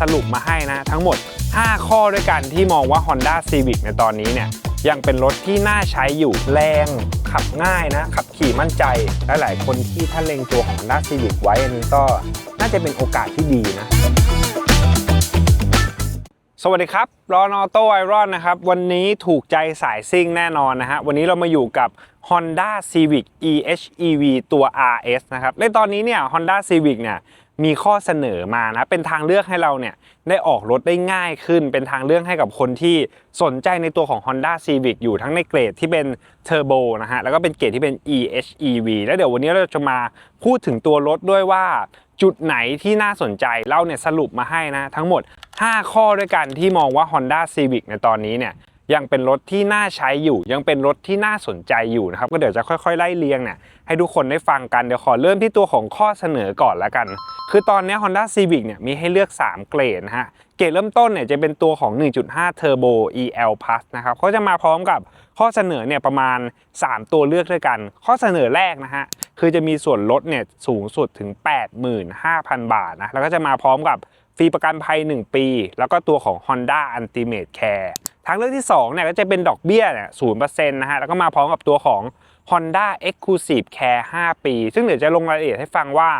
สรุปมาให้นะ ทั้งหมด 5 ข้อด้วยกันที่มองว่า Honda Civic ในตอนนี้เนี่ยยังเป็นรถที่น่าใช้อยู่แรง ขับง่ายนะ ขับขี่มั่นใจและหลายคนที่ถ้านเล็งตัวของ Honda Civic ไว้อันนี้ก็น่าจะเป็นโอกาสที่ดีนะ สวัสดีครับรอนอโต้ไอรอนนะครับ วันนี้ถูกใจสายซิ่งแน่นอนนะฮะ วันนี้เรามาอยู่กับ Honda Civic EHEV ตัว RS นะครับ ในตอนนี้เนี่ย Honda Civic เนี่ย มีข้อเสนอมานะ เป็นทางเลือกให้เราเนี่ยได้ออกรถได้ง่ายขึ้น เป็นทางเลือกให้กับคนที่สนใจในตัวของ Honda Civic อยู่ทั้งในเกรดที่เป็นเทอร์โบนะฮะ แล้วก็เป็นเกรดที่เป็น EHEV แล้วเดี๋ยววันนี้เราจะมาพูดถึงตัวรถด้วยว่า จุดไหนที่น่าสนใจเราเนี่ยสรุปมาให้นะ ทั้งหมด 5 ข้อด้วยกันที่มองว่า Honda Civic ในตอนนี้เนี่ยยังเป็นรถที่น่าใช้อยู่ ยังเป็นรถที่น่าสนใจอยู่นะครับก็เดี๋ยวจะค่อยๆไล่เรียงเนี่ยให้ทุกคนได้ฟังกันเดี๋ยวขอเริ่มที่ตัวของข้อเสนอก่อนละกัน คือตอนนี้ Honda Civic เนี่ยมีให้เลือก 3 เกรดนะฮะ เกรดเริ่มต้นเนี่ยจะเป็นตัวของ 1.5 Turbo EL Plus นะครับเขาจะมาพร้อมกับข้อเสนอเนี่ยประมาณ 3 ตัวเลือกด้วยกัน ข้อเสนอแรกนะฮะ คือจะมีส่วนลดเนี่ยสูงสุดถึง 85,000 บาทนะ แล้วก็จะมาพร้อมกับฟรีประกันภัย 1 ปี แล้วก็ตัวของ Honda Ultimate Care ทางเลือกที่2เนี่ยก็จะเป็นดอกเบี้ยเนี่ย0%นะฮะ แล้วก็มาพร้อมกับตัวของ Honda Exclusive Care 5 ปี ซึ่งเดี๋ยวจะลงรายละเอียดให้ฟังว่า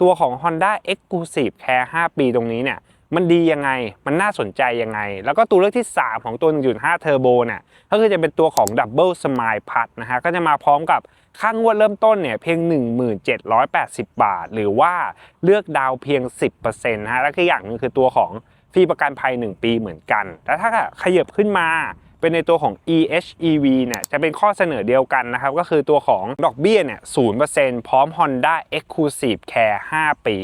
ตัวของ Honda Exclusive Care 5 ปีตรงนี้เนี่ยมันดียังไง มันน่าสนใจยังไง แล้วก็ตัวเลือกที่ 3 ของตัว 1.5 Turbo เนี่ย ก็คือจะเป็นตัวของ Double Smile Plus นะฮะ ก็จะมาพร้อมกับค่างวดเริ่มต้นเนี่ยเพียง 1780 บาท หรือว่าเลือกดาวเพียง 10%นะฮะ แล้วก็อย่างหนึงคือตัวของฟรีประกันภัย 1 ปีเหมือนกัน แต่ถ้าขยับขึ้นมา เป็นในตัวของ EHEV เนี่ยจะเป็นข้อเสนอเดียวกันนะครับ ก็คือตัวของดอกเบี้ยเนี่ย0%พร้อม Honda Exclusive Care 5 ปี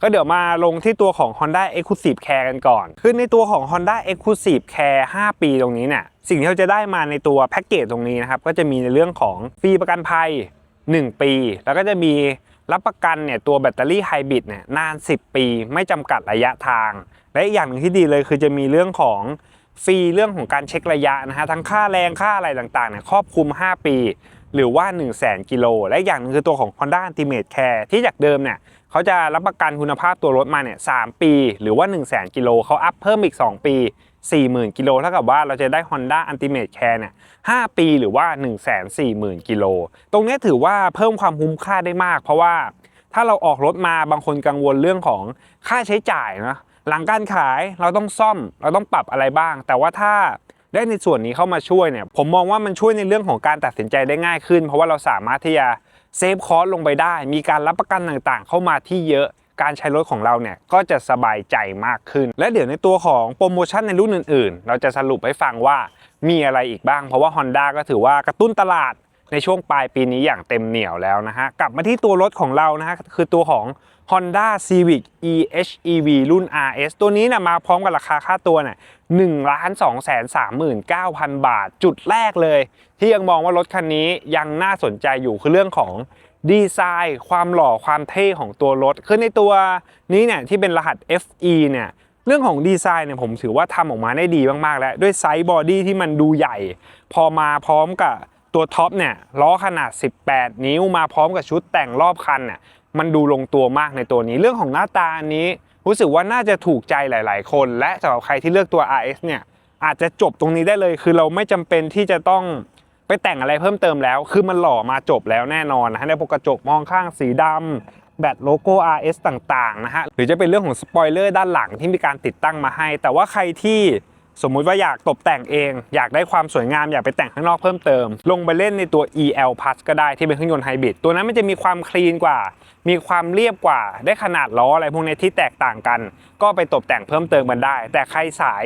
ก็เดี๋ยวมาลงที่ตัวของ Honda Exclusive Care กันก่อน คือในตัวของ Honda Exclusive Care 5 ปีตรงนี้เนี่ยสิ่งที่เราจะได้มาในตัวแพ็กเกจตรงนี้นะครับ ก็จะมีในเรื่องของฟรีประกันภัย 1 ปี แล้วก็จะมีรับประกันเนี่ยตัวแบตเตอรี่ไฮบริดเนี่ยนาน 10 ปี ไม่จำกัดระยะทาง และอีกอย่างหนึ่งที่ดีเลยคือจะมีเรื่องของ ฟรีเรื่องของการเช็คระยะนะฮะทั้งค่าแรงค่าอะไรต่างๆเนี่ยครอบคลุม 5 ปี หรือว่า 1 0 0 0 0แกิโลและอย่างหนึงคือตัวของ Honda Ultimate Care ที่จากเดิมเนี่ยเขาจะรับประกันคุณภาพตัวรถมาเนี่ย3ปี หรือว่า 1 0 0 0 0 0กิโลเขาอัพเพิ่มอีก 2 ปี 40,000 กิโลเท่ากับว่าเราจะได้ Honda Ultimate Care เนี่ย5ปีหรือว่า 140,000 กิโล ตรงนี้ถือว่าเพิ่มความคุ้มค่าได้มาก เพราะว่าถ้าเราออกรถมาบางคนกังวลเรื่องของค่าใช้จ่ายนะ หลังการขายเราต้องซ่อมเราต้องปรับอะไรบ้าง แต่ว่าถ้าได้ในส่วนนี้เข้ามาช่วยเนี่ยผมมองว่ามันช่วยในเรื่องของการตัดสินใจได้ง่ายขึ้น เพราะว่าเราสามารถที่จะเซฟคอสลงไปได้ มีการรับประกันต่างๆ เข้ามาที่เยอะการใช้รถของเราเนี่ยก็จะสบายใจมากขึ้น และเดี๋ยวในตัวของโปรโมชั่นในรุ่นอื่นๆ เราจะสรุปให้ฟังว่ามีอะไรอีกบ้าง เพราะว่า Honda ก็ถือว่ากระตุ้นตลาด ในช่วงปลายปีนี้อย่างเต็มเหนี่ยวแล้วนะฮะ กลับมาที่ตัวรถของเรานะฮะ คือตัวของ Honda Civic EHEV รุ่น RS ตัวนี้นะมาพร้อมกับราคาค่าตัวเนี่ย1ล้าน2แสน39,000บาท จุดแรกเลย ที่ยังมองว่ารถคันนี้ยังน่าสนใจอยู่คือเรื่องของดีไซน์ ความหล่อความเท่ของตัวรถคือในตัวนี้เนี่ยที่เป็นรหัส FE เนี่ยเรื่องของดีไซน์เนี่ยผมถือว่าทำออกมาได้ดีมากๆ แล้ว ด้วยไซส์บอดี้ที่มันดูใหญ่ พอมาพร้อมกับ ตัวท็อปเนี่ยล้อขนาด 18 นิ้วมาพร้อมกับชุดแต่งรอบคันเนี่ยมันดูลงตัวมากในตัวนี้ เรื่องของหน้าตาอันนี้ รู้สึกว่าน่าจะถูกใจหลาย ๆ คน และสำหรับใครที่เลือกตัว RS เนี่ยอาจจะจบตรงนี้ได้เลย คือเราไม่จำเป็นที่จะต้องไปแต่งอะไรเพิ่มเติมแล้ว คือมันหล่อมาจบแล้วแน่นอนนะฮะในพวกกระจกมองข้างสีดำแบตโลโก้ RS ต่าง ๆ นะฮะ หรือจะเป็นเรื่องของสปอยเลอร์ด้านหลังที่มีการติดตั้งมาให้ แต่ว่าใครที่ สมมุติว่าอยากตกแต่งเอง อยากได้ความสวยงามอยากไปแต่งข้างนอกเพิ่มเติม ลงไปเล่นในตัว EL Plus ก็ได้ที่เป็นเครื่องยนต์ไฮบริดตัวนั้นมันจะมีความคลีนกว่า มีความเรียบกว่า ได้ขนาดล้ออะไรพวกนี้ที่แตกต่างกัน ก็ไปตกแต่งเพิ่มเติมมันได้ แต่ใครสาย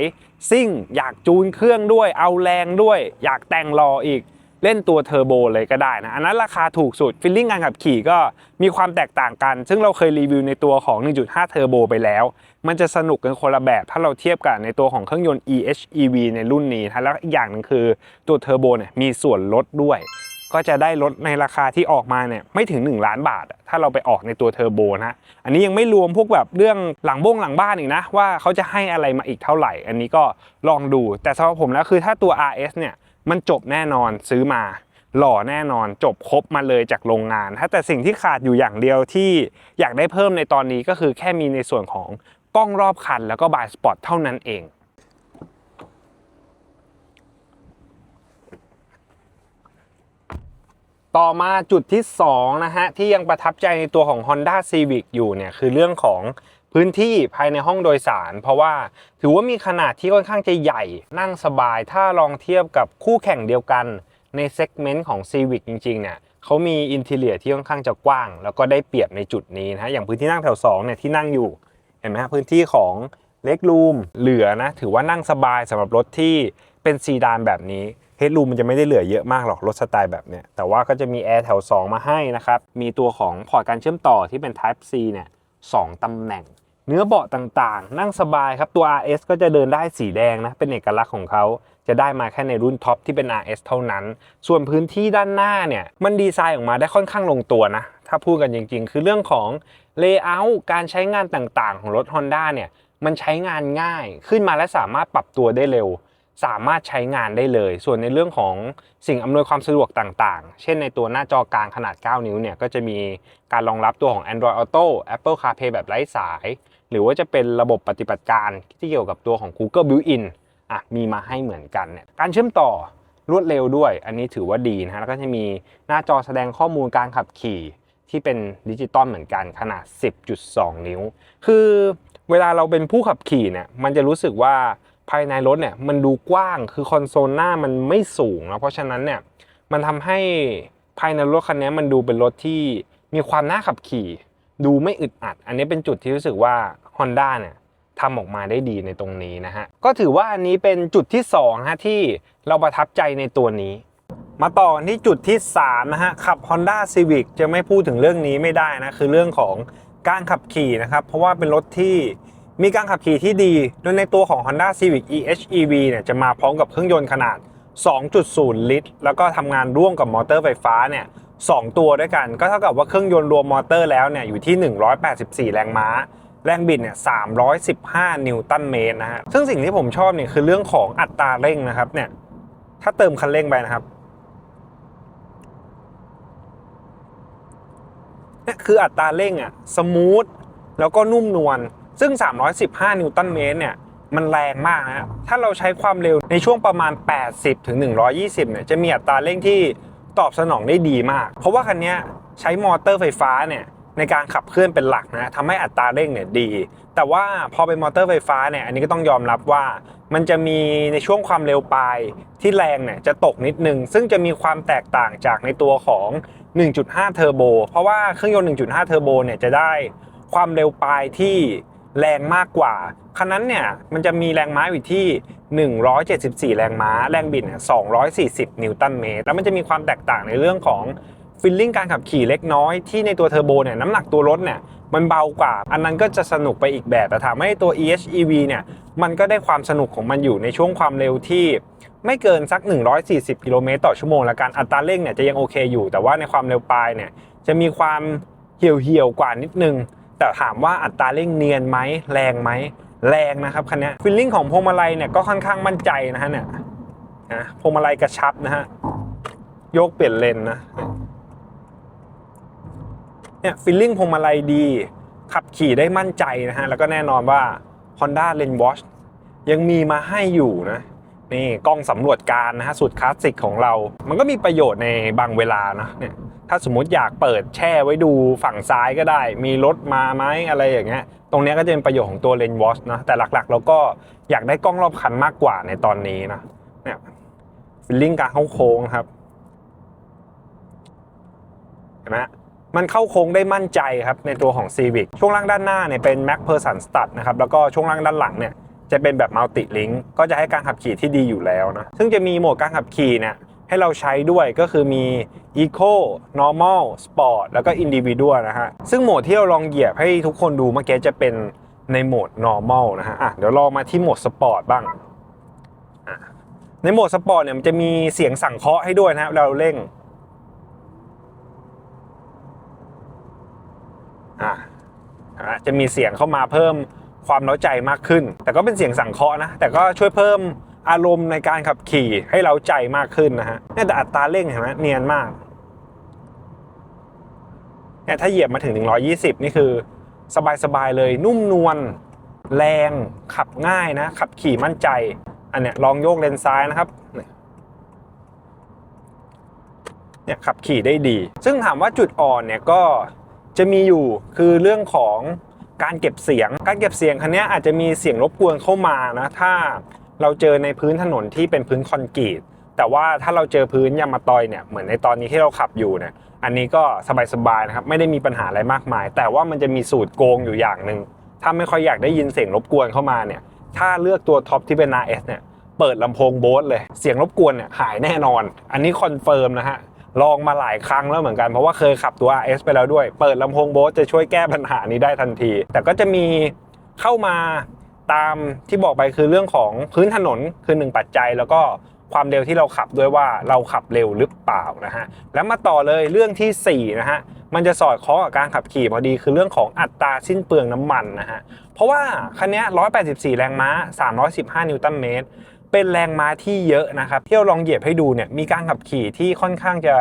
ซิ่ง อยากจูนเครื่องด้วย เอาแรงด้วย อยากแต่งรออีกเล่นตัวเทอร์โบเลยก็ได้นะ อันนั้นราคาถูกสุดฟิลลิ่งการขับขี่ก็มีความแตกต่างกัน ซึ่งเราเคยรีวิวในตัวของ 1.5 เทอร์โบไปแล้ว มันจะสนุกกันคนละแบบ ถ้าเราเทียบกับในตัวของเครื่องยนต์ EHEV ในรุ่นนี้นะแล้วอีกอย่างหนึ่งคือตัวเทอร์โบเนี่ยมีส่วนลดด้วย ก็จะได้ลดในราคาที่ออกมาเนี่ยไม่ถึง 1 ล้านบาท ถ้าเราไปออกในตัวเทอร์โบนะอันนี้ยังไม่รวมพวกแบบเรื่องหลังบ้งหลังบ้านอีกนะ ว่าเขาจะให้อะไรมาอีกเท่าไหร่ อันนี้ก็ลองดู แต่สำหรับผมแล้วคือถ้าตัว RS เนี่ยมันจบแน่นอนซื้อมาหล่อแน่นอนจบครบมาเลยจากโรงงานถ้าแต่สิ่งที่ขาดอยู่อย่างเดียวที่อยากได้เพิ่มในตอนนี้ก็คือแค่มีในส่วนของ กล้องรอบคันแล้วก็บายสปอตเท่านั้นเองต่อมาจุดที่2นะฮะที่ยังประทับใจในตัวของ Honda Civic อยู่เนี่ยคือเรื่องของพื้นที่ภายในห้องโดยสาร เพราะว่าถือว่ามีขนาดที่ค่อนข้างจะใหญ่ นั่งสบายถ้าลองเทียบกับคู่แข่งเดียวกันในเซกเมนต์ของ Civic จริงๆเนี่ยเขามีอินเทเลียที่ค่อนข้างจะกว้าง แล้วก็ได้เปรียบในจุดนี้นะฮะอย่างพื้นที่นั่งแถว2เนี่ยที่นั่งอยู่ เห็นไหมฮะพื้นที่ของเล็กรูมเหลือนะ ถือว่านั่งสบายสำหรับรถที่เป็นซีดานแบบนี้เฮดรูมมันจะไม่ได้เหลือเยอะมากหรอกรถสไตล์แบบเนี้ยแต่ว่าก็จะมีแอร์แถว 2 มาให้นะครับ มีตัวของพอร์ตการเชื่อมต่อที่เป็น Type C เนี่ยสองตำแหน่ง เนื้อเบาะต่างๆ นั่งสบายครับตัว RS ก็จะเดินได้สีแดงนะ เป็นเอกลักษณ์ของเขาจะได้มาแค่ในรุ่นท็อปที่เป็น RS เท่านั้น ส่วนพื้นที่ด้านหน้าเนี่ย มันดีไซน์ออกมาได้ค่อนข้างลงตัวนะ ถ้าพูดกันจริง ๆ คือเรื่องของ Layout การใช้งานต่างๆ ของรถ Honda เนี่ยมันใช้งานง่ายขึ้นมาและสามารถปรับตัวได้เร็ว สามารถใช้งานได้เลย ส่วนในเรื่องของสิ่งอำนวยความสะดวกต่างๆ เช่นในตัวหน้าจอกลางขนาด 9 นิ้วเนี่ยก็จะมีการรองรับตัวของ Android Auto Apple CarPlay แบบไร้สาย หรือว่าจะเป็นระบบปฏิบัติการที่เกี่ยวกับตัวของ Google Built-in อะมีมาให้เหมือนกันเนี่ยการเชื่อมต่อรวดเร็วด้วย อันนี้ถือว่าดีนะฮะแล้วก็จะมีหน้าจอแสดงข้อมูลการขับขี่ ที่เป็นดิจิตอลเหมือนกันขนาด 10.2 นิ้ว คือเวลาเราเป็นผู้ขับขี่เนี่ยมันจะรู้สึกว่าภายในรถเนี่ยมันดูกว้างคือคอนโซลหน้ามันไม่สูงนะเพราะฉะนั้นเนี่ยมันทำให้ภายในรถคันนี้มันดูเป็นรถที่มีความน่าขับขี่ ดูไม่อึดอัด อันนี้เป็นจุดที่รู้สึกว่า Honda เนี่ยทำออกมาได้ดีในตรงนี้นะฮะ ก็ถือว่าอันนี้เป็นจุดที่2ฮะที่เราประทับใจในตัวนี้ มาต่อที่จุดที่ 3 นะฮะ ขับ Honda Civic จะไม่พูดถึงเรื่องนี้ไม่ได้นะ คือเรื่องของการขับขี่นะครับ เพราะว่าเป็นรถที่มีการขับขี่ที่ดี โดยในตัวของ Honda Civic EHEV เนี่ยจะมาพร้อมกับเครื่องยนต์ขนาด 2.0 ลิตร แล้วก็ทำงานร่วมกับมอเตอร์ไฟฟ้าเนี่ยสองตัวด้วยกัน ก็เท่ากับว่าเครื่องยนต์รวมมอเตอร์แล้วเนี่ยอยู่ที่ 184 แรงม้า แรงบิดเนี่ย 315 นิวตันเมตรนะฮะ ซึ่งสิ่งที่ผมชอบเนี่ยคือเรื่องของอัตราเร่งนะครับเนี่ย ถ้าเติมคันเร่งไปนะครับ นี่ยคืออัตราเร่งอะสมูทแล้วก็นุ่มนวลซึ่ง 315 นิวตันเมตรเนี่ยมันแรงมากนะถ้าเราใช้ความเร็วในช่วงประมาณ 80 ถึง 120 เนี่ยจะมีอัตราเร่งที่ตอบสนองได้ดีมาก เพราะว่าคันนี้ใช้มอเตอร์ไฟฟ้าเนี่ยในการขับเคลื่อนเป็นหลักนะทำให้อัตราเร่งเนี่ยดี แต่ว่าพอเป็นมอเตอร์ไฟฟ้าเนี่ยอันนี้ก็ต้องยอมรับว่า มันจะมีในช่วงความเร็วปลายที่แรงเนี่ยจะตกนิดนึง ซึ่งจะมีความแตกต่างจากในตัวของ 1.5 เทอร์โบ เพราะว่าเครื่องยนต์ 1.5 เทอร์โบเนี่ยจะได้ความเร็วปลายที่แรงมากกว่า คันนั้นเนี่ยมันจะมีแรงม้าอยู่ที่ 174 แรงม้า แรงบิดเนี่ย240 นิวตันเมตร แล้วมันจะมีความแตกต่างในเรื่องของฟิลลิ่งการขับขี่เล็กน้อยที่ในตัวเทอร์โบเนี่ยน้ำหนักตัวรถเนี่ย มันเบากว่า อันนั้นก็จะสนุกไปอีกแบบ แต่ถามว่าตัว EHEV เนี่ยมันก็ได้ความสนุกของมันอยู่ในช่วงความเร็วที่ไม่เกินสัก 140 กิโลเมตรต่อชั่วโมงแล้วกันอัตราเร่งเนี่ยจะยังโอเคอยู่ แต่ว่าในความเร็วปลายเนี่ยจะมีความเหี่ยวเหี่ยวๆกว่านิดนึง แต่ถามว่าอัตราเร่งเนียนไหมแรงไหมแรงนะครับคันนี้ฟิลลิ่งของพวงมาลัยเนี่ยก็ค่อนข้างมั่นใจนะฮะเนี่ยนะพวงมาลัยกระชับนะฮะโยกเปลี่ยนเลนนะ เนี่ยฟิลลิ่งพวงมาลัยดี ขับขี่ได้มั่นใจนะฮะ แล้วก็แน่นอนว่า Honda Lane Watch ยังมีมาให้อยู่นะ นี่กล้องสำรวจการนะฮะสุดคลาสสิกของเรา มันก็มีประโยชน์ในบางเวลานะเนี่ยถ้าสมมติอยากเปิดแช่ไว้ดูฝั่งซ้ายก็ได้ มีรถมาไหมอะไรอย่างเงี้ยตรงนี้ก็จะเป็นประโยชน์ของตัวเลนวอชนะแต่หลักๆ เราก็อยากได้กล้องรอบคันมากกว่าในตอนนี้นะเนี่ยฟิลลิ่งการเข้าโค้งครับเห็นไหม มันเข้าโค้งได้มั่นใจครับในตัวของ Civic ช่วงล่างด้านหน้าเนี่ยเป็น Mac p e r s o n Stud นะครับแล้วก็ช่วงล่างด้านหลังเนี่ยจะเป็นแบบ Multi Link ก็จะให้การขับขี่ที่ดีอยู่แล้วนะซึ่งจะมีโหมดการขับขี่เนี่ยให้เราใช้ด้วยก็คือมี Eco Normal Sport แล้วก็ Individual นะฮะซึ่งโหมดที่เราลองเหยียบให้ทุกคนดูเมื่อกี้จะเป็นในโหมด Normal นะฮะอะเดี๋ยวลองมาที่โหมด Sport บ้าง ในโหมด Sport เนี่ยมันจะมีเสียงสั่งเคาะให้ด้วยนะฮะเวลาเราเร่ง อะอะจะมีเสียงเข้ามาเพิ่มความเล้าใจมากขึ้น แต่ก็เป็นเสียงสั่งเคาะนะ แต่ก็ช่วยเพิ่มอารมณ์ในการขับขี่ให้เล้าใจมากขึ้นนะฮะเนี่ยแต่อัตราเร่งเห็นไหมเนียนมากเนี่ยถ้าเหยียบมาถึง 120 นี่คือ สบายๆเลยนุ่มนวลแรงขับง่ายนะ ขับขี่มั่นใจ อันเนี้ยลองโยกเลนซ้ายนะครับเนี่ยขับขี่ได้ดี ซึ่งถามว่าจุดอ่อนเนี่ยก็ จะมีอยู่คือเรื่องของการเก็บเสียง การเก็บเสียงคันนี้อาจจะมีเสียงรบกวนเข้ามานะถ้าเราเจอในพื้นถนนที่เป็นพื้นคอนกรีตแต่ว่าถ้าเราเจอพื้นยางมาตอยเนี่ยเหมือนในตอนนี้ที่เราขับอยู่เนี่ยอันนี้ก็สบายๆนะครับไม่ได้มีปัญหาอะไรมากมาย แต่ว่ามันจะมีสูตรโกงอยู่อย่างหนึ่งถ้าไม่ค่อยอยากได้ยินเสียงรบกวนเข้ามาเนี่ยถ้าเลือกตัวท็อปที่เป็น RS เนี่ยเปิดลำโพงโบสเลย เสียงรบกวนเนี่ยหายแน่นอน อันนี้คอนเฟิร์มนะฮะ ลองมาหลายครั้งแล้วเหมือนกัน เพราะว่าเคยขับตัว RS ไปแล้วด้วย เปิดลำโพงโบสจะช่วยแก้ปัญหานี้ได้ทันที แต่ก็จะมีเข้ามาตามที่บอกไปคือเรื่องของพื้นถนนคือหนึ่งปัจจัย แล้วก็ความเร็วที่เราขับด้วยว่าเราขับเร็วหรือเปล่านะฮะแล้วมาต่อเลยเรื่องทีสี่4นะฮะมันจะสอดคล้องกับการขับขี่พอดีคือเรื่องของอัตราสิ้นเปลืองน้ำมันนะฮะเพราะว่าคันนี้184 แรงม้า 315 นิวตันเมตร เป็นแรงม้าที่เยอะนะครับเที่เราลองเหยียบให้ดูเนี่ยมีการขับขี่ที่ค่อนข้างจะ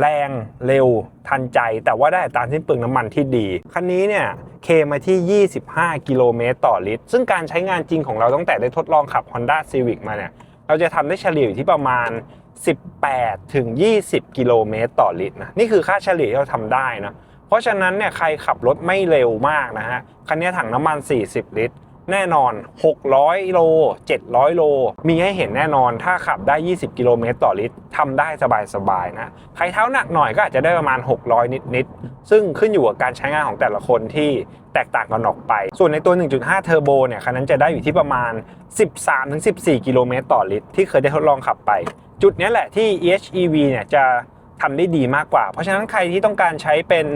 แรงเร็วทันใจ แต่ว่าได้ตาสิ้นเปลืองน้ำมันที่ดี คันนี้เนี่ยเคมาที่ 25 กิโลเมตรต่อลิตร ซึ่งการใช้งานจริงของเราตั้งแต่ได้ทดลองขับ Honda Civic มาเนี่ย เราจะทำได้เฉลี่ยอยู่ที่ประมาณ 18 ถึง 20 กิโลเมตรต่อลิตรนะ นี่คือค่าเฉลี่ยที่เราทำได้นะ เพราะฉะนั้นเนี่ยใครขับรถไม่เร็วมากนะฮะ คันนี้ถังน้ำมัน 40 ลิตร แน่นอน 600โล 700 โล มีให้เห็นแน่นอน ถ้าขับได้ 20 กิโลเมตรต่อลิตรทำได้สบายๆนะ ใครเท้าหนักหน่อยก็อาจจะได้ประมาณ 600 นิดๆ ซึ่งขึ้นอยู่กับการใช้งานของแต่ละคนที่แตกต่างกันออกไป ส่วนในตัว 1.5 เทอร์โบเนี่ย คันนั้นจะได้อยู่ที่ประมาณ 13-14 กิโลเมตรต่อลิตร ที่เคยได้ทดลองขับไป จุดนี้แหละที่ EHEV เนี่ยจะทำได้ดีมากกว่า เพราะฉะนั้นใครที่ต้องการใช้เป็น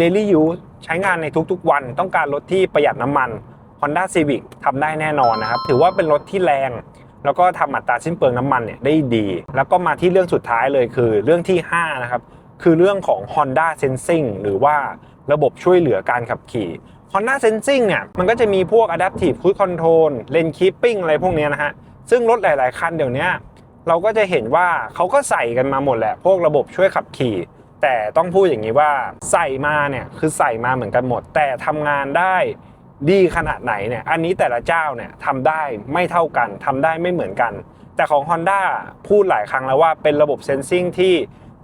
daily use ใช้งานในทุกๆ วัน ต้องการรถที่ประหยัดน้ำมัน Honda Civic ทำได้แน่นอนนะครับ ถือว่าเป็นรถที่แรง แล้วก็ทำอัตราสิ้นเปลืองน้ำมันเนี่ยได้ดี แล้วก็มาที่เรื่องสุดท้ายเลยคือเรื่องที่ 5 นะครับ คือเรื่องของ Honda Sensing หรือว่าระบบช่วยเหลือการขับขี่ Honda Sensing เนี่ยมันก็จะมีพวก Adaptive Cruise Control Lane Keeping อะไรพวกเนี้ยนะฮะ ซึ่งรถหลาย ๆ คันเดี๋ยวนี้เราก็จะเห็นว่าเขาก็ใส่กันมาหมดแหละ พวกระบบช่วยขับขี่ แต่ต้องพูดอย่างนี้ว่าใส่มาเนี่ยคือใส่มาเหมือนกันหมด แต่ทำงานได้ ดีขนาดไหนเนี่ยอันนี้แต่ละเจ้าเนี่ยทำได้ไม่เท่ากันทำได้ไม่เหมือนกัน แต่ของ Honda พูดหลายครั้งแล้วว่าเป็นระบบเซนซิงที่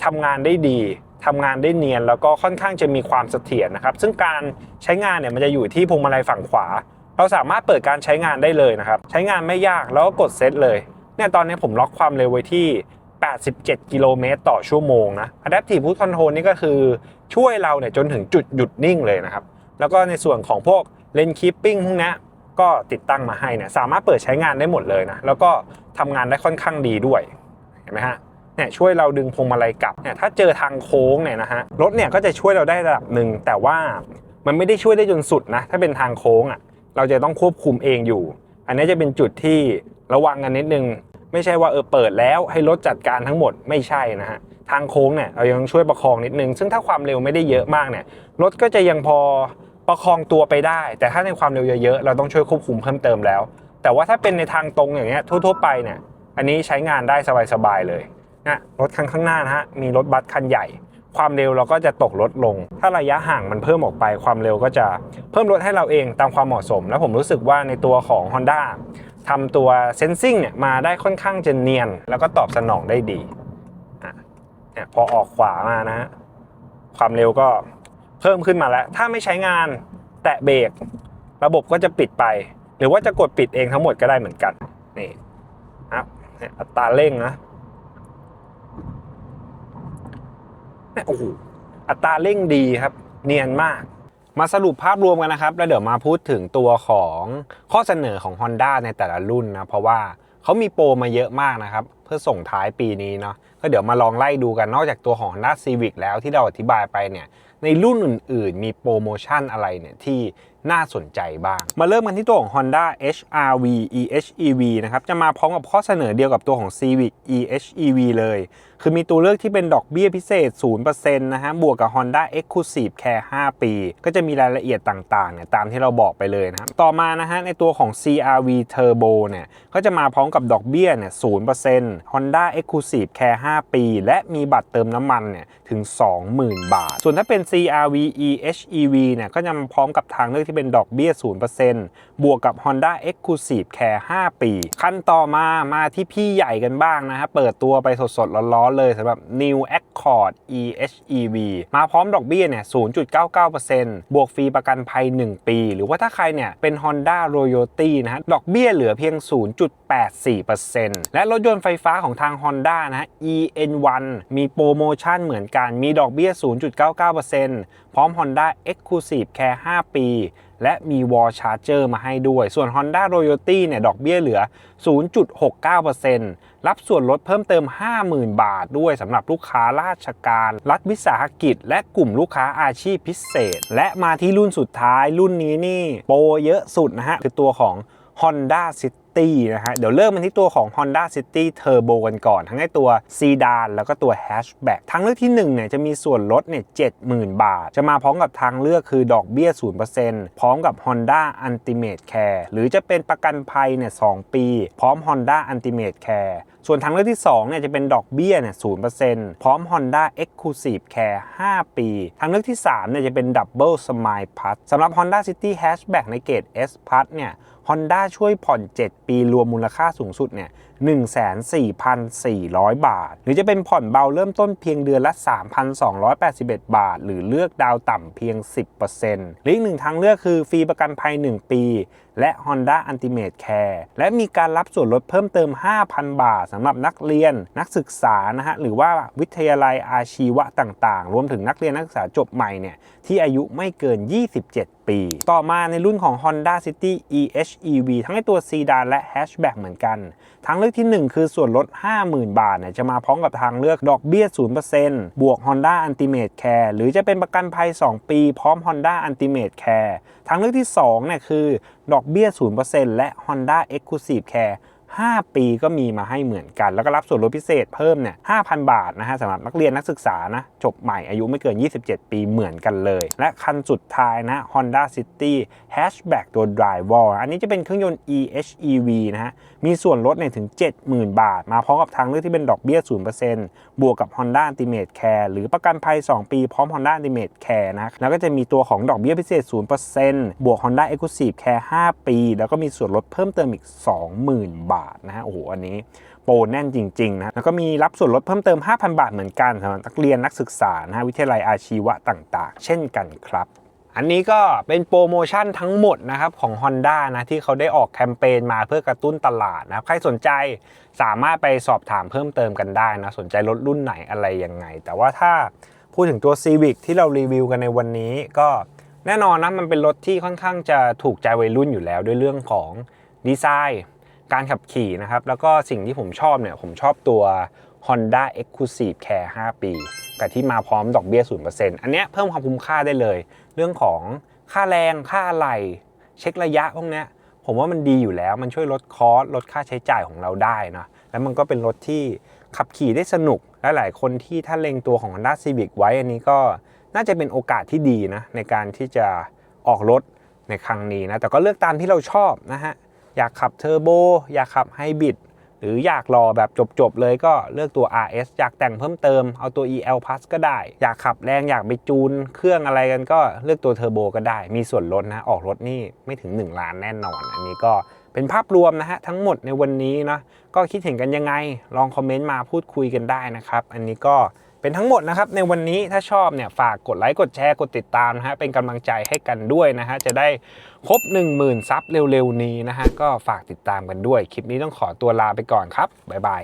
ทำงานได้ดีทำงานได้เนียน แล้วก็ค่อนข้างจะมีความเสถียรนะครับ ซึ่งการใช้งานเนี่ยมันจะอยู่ที่พวงมาลัยฝั่งขวา เราสามารถเปิดการใช้งานได้เลยนะครับ ใช้งานไม่ยากแล้วก็กดเซตเลยเนี่ยตอนนี้ผมล็อกความเร็วไว้ที่ 87 กิโลเมตรต่อชั่วโมงนะ Adaptive Cruise Control นี่ก็คือช่วยเราเนี่ยจนถึงจุดหยุดนิ่งเลยนะครับ แล้วก็ในส่วนของพวก Lane Keeping พวกนี้ก็ติดตั้งมาให้เนี่ยสามารถเปิดใช้งานได้หมดเลยนะแล้วก็ทำงานได้ค่อนข้างดีด้วยเห็นไหมฮะเนี่ยช่วยเราดึงพวงมาลัยกลับเนี่ยถ้าเจอทางโค้งเนี่ยนะฮะรถเนี่ยก็จะช่วยเราได้ระดับหนึ่งแต่ว่ามันไม่ได้ช่วยได้จนสุดนะถ้าเป็นทางโค้งอะเราจะต้องควบคุมเองอยู่ อันนี้จะเป็นจุดที่ระวังกันนิดนึง ไม่ใช่ว่าเออเปิดแล้วให้รถจัดการทั้งหมดไม่ใช่นะฮะทางโค้งเนี่ยเรายังช่วยประคองนิดนึง ซึ่งถ้าความเร็วไม่ได้เยอะมากเนี่ยรถก็จะยังพอ ประคองตัวไปได้ แต่ถ้าในความเร็วเยอะๆเราต้องช่วยควบคุมเพิ่มเติมแล้ว แต่ว่าถ้าเป็นในทางตรงอย่างเงี้ยทั่วๆไปเนี่ยอันนี้ใช้งานได้สบายๆเลยนะรถคันข้างหน้านะฮะมีรถบัสคันใหญ่ ความเร็วเราก็จะตกลดลง ถ้าระยะห่างมันเพิ่มออกไป ความเร็วก็จะเพิ่มลดให้เราเองตามความเหมาะสม แล้วผมรู้สึกว่าในตัวของ Honda ทำตัวเซนซิงเนี่ยมาได้ค่อนข้างจะเนียน แล้วก็ตอบสนองได้ดีอะเนี่ยพอออกขวามานะฮะความเร็วก็ เพิ่มขึ้นมาแล้ว ถ้าไม่ใช้งานแตะเบรกระบบก็จะปิดไป หรือว่าจะกดปิดเองทั้งหมดก็ได้เหมือนกันนี่ครับเนี่ยอัตราเร่งนะโอ้โหอัตราเร่งดีครับ เนียนมาก มาสรุปภาพรวมกันนะครับ แล้วเดี๋ยวมาพูดถึงตัวของข้อเสนอของ Honda ในแต่ละรุ่นนะ เพราะว่าเขามีโปรมาเยอะมากนะครับ เพื่อส่งท้ายปีนี้เนาะก็เดี๋ยวมาลองไล่ดูกันนอกจากตัวของ Honda Civic แล้วที่เราอธิบายไปเนี่ยในรุ่นอื่น ๆ มีโปรโมชั่นอะไรเนี่ยที่น่าสนใจบ้าง มาเริ่มกันที่ตัวของ Honda HRV EHEV นะครับจะมาพร้อมกับข้อเสนอเดียวกับตัวของ Civic EHEV เลย คือมีตัวเลือกที่เป็นดอกเบี้ยพิเศษ 0%นะฮะบวกกับ Honda Exclusive Care 5 ปี ก็จะมีรายละเอียดต่างๆเนี่ยตามที่เราบอกไปเลยนะครับต่อมานะฮะในตัวของ CRV Turbo เนี่ยก็จะมาพร้อมกับดอกเบี้ยเนี่ย 0% Honda Exclusive Care 5ปี และมีบัตรเติมน้ำมันเนี่ยถึง 20,000 บาท ส่วนถ้าเป็น CRV EHEV เนี่ยก็จะมาพร้อมกับทางเลือกที่ที่เป็นดอกเบี้ย 0%บวกกับ Honda Exclusive Care 5 ปี ขั้นต่อมามาที่พี่ใหญ่กันบ้างนะฮะเปิดตัวไปสดๆร้อนๆเลยสำหรับ New Accord EHEV มาพร้อมดอกเบี้ยเนี่ย 0.99%บวกฟรีประกันภัย 1 ปี หรือว่าถ้าใครเนี่ยเป็น Honda Royalty นะฮะ ดอกเบี้ยเหลือเพียง 0.84%และรถยนต์ไฟฟ้าของทาง Honda นะฮะ EN1 มีโปรโมชั่นเหมือนกัน มีดอกเบี้ย 0.99%พร้อม Honda Exclusive Care 5 ปี และมี Wall Charger มาให้ด้วย ส่วน Honda Royalty เนี่ยดอกเบี้ยเหลือ 0.69%รับส่วนลดเพิ่มเติม 50,000 บาทด้วยสำหรับลูกค้าราชการ รัฐวิสาหกิจ และกลุ่มลูกค้าอาชีพพิเศษ และมาที่รุ่นสุดท้ายรุ่นนี้นี่ โปรเยอะสุดนะฮะ คือตัวของ Honda City นะฮะ เดี๋ยวเริ่มกันที่ตัวของ Honda City Turbo กันก่อน ทั้งในตัวซีดานแล้วก็ตัว Hatchback ทางเลือกที่1เนี่ยจะมีส่วนลดเนี่ย70,000 บาท จะมาพร้อมกับทางเลือกคือดอกเบี้ย 0%พร้อมกับ Honda Ultimate Care หรือจะเป็นประกันภัยเนี่ย2ปี พร้อม Honda Ultimate Care ส่วนทางเลือกที่2เนี่ยจะเป็นดอกเบี้ยเนี่ย0%พร้อม Honda Exclusive Care 5 ปี ทางเลือกที่3เนี่ยจะเป็น Double Smile Plus สำหรับ Honda City Hatchback ในเกรด S Plus เนี่ย Honda ช่วยผ่อน 7ปีรวมมูลค่าสูงสุดเนี่ย14,400 บาท หรือจะเป็นผ่อนเบาเริ่มต้นเพียงเดือนละ 3,281 บาท หรือเลือกดาวต่ำเพียง 10%หรืออีกหนึ่งทางเลือกคือฟรีประกันภัย 1 ปี และ Honda Ultimate Care และมีการรับส่วนลดเพิ่มเติม 5,000 บาทสำหรับนักเรียนนักศึกษานะฮะหรือว่าวิทยาลัยอาชีวะต่างๆ รวมถึงนักเรียนนักศึกษาจบใหม่เนี่ยที่อายุไม่เกิน 27 ปี ต่อมาในรุ่นของ Honda City EHEV ทั้งในตัวซีดานและแฮชแบ็กเหมือนกันทางเลือกที่ 1 คือส่วนลด 50,000 บาทเนี่ยจะมาพร้อมกับทางเลือกดอกเบี้ย 0%บวก Honda Ultimate Care หรือจะเป็นประกันภัย 2 ปี พร้อม Honda Ultimate Care ทางเลือกที่2เนี่ยคือดอกเบี้ย 0%และ Honda Exclusive Care 5 ปีก็มีมาให้เหมือนกัน แล้วก็รับส่วนลดพิเศษเพิ่มเนี่ย5,000 บาทนะฮะสำหรับนักเรียนนักศึกษานะจบใหม่อายุไม่เกิน 27 ปีเหมือนกันเลย และคันสุดท้ายนะ Honda City Hatchback ตัว Driver อันนี้จะเป็นเครื่องยนต์ EHEV นะฮะมีส่วนลดเนี่ยถึง 70,000 บาท มาพร้อมกับทางเลือกที่เป็นดอกเบี้ย 0%บวกกับ Honda Ultimate Care หรือประกันภัย 2 ปีพร้อม Honda Ultimate Care นะแล้วก็จะมีตัวของดอกเบี้ยพิเศษ 0%บวก Honda Exclusive Care 5 ปี แล้วก็มีส่วนลดเพิ่มเติมอีก 20,000 บาทนะฮะโอ้โหอันนี้โปรแน่นจริงๆนะแล้วก็มีรับส่วนลดเพิ่มเติม 5,000 บาทเหมือนกันสำหรับนักเรียนนักศึกษานะฮะวิทยาลัยอาชีวะต่างๆ เช่นกันครับอันนี้ก็เป็นโปรโมชั่นทั้งหมดนะครับของ Honda นะที่เขาได้ออกแคมเปญมาเพื่อกระตุ้นตลาดนะครับใครสนใจสามารถไปสอบถามเพิ่มเติมกันได้นะสนใจรถรุ่นไหนอะไรยังไง แต่ว่าถ้าพูดถึงตัว Civic ที่เรารีวิวกันในวันนี้ ก็แน่นอนนะมันเป็นรถที่ค่อนข้างจะถูกใจวัยรุ่นอยู่แล้วด้วยเรื่องของดีไซน์ การขับขี่นะครับ แล้วก็สิ่งที่ผมชอบเนี่ยผมชอบตัว Honda Exclusive Care 5 ปีกับที่มาพร้อมดอกเบี้ย 0%อันเนี้ยเพิ่มความคุ้มค่าได้เลย เรื่องของค่าแรงค่าอะไหล่เช็คระยะพวกเนี้ยผมว่ามันดีอยู่แล้วมันช่วยลดคอสลดค่าใช้จ่ายของเราได้นะแล้วมันก็เป็นรถที่ขับขี่ได้สนุกและหลายคนที่ถ้าเล็งตัวของ Honda Civic ไว้อันนี้ก็น่าจะเป็นโอกาสที่ดีนะในการที่จะออกรถในครั้งนี้นะแต่ก็เลือกตามที่เราชอบนะฮะ อยากขับเทอร์โบอยากขับไฮบริดหรืออยากรอแบบจบ ๆ เลยก็เลือกตัว RS อยากแต่งเพิ่มเติมเอาตัว EL Plus ก็ได้ อยากขับแรงอยากไปจูน เครื่องอะไรกันก็เลือกตัวเทอร์โบก็ได้ มีส่วนลดนะ ออกรถนี่ไม่ถึง 1 ล้านแน่นอน อันนี้ก็เป็นภาพรวมนะฮะ ทั้งหมดในวันนี้นะก็คิดเห็นกันยังไง ลองคอมเมนต์มาพูดคุยกันได้นะครับ อันนี้ก็เป็นทั้งหมดนะครับ ในวันนี้ถ้าชอบเนี่ยฝากกดไลค์กดแชร์กดติดตามนะฮะเป็นกำลังใจให้กันด้วยนะฮะจะได้ ครบ 10,000ซับเร็วๆนี้นะฮะก็ฝากติดตามกันด้วย คลิปนี้ต้องขอตัวลาไปก่อนครับบ๊ายบาย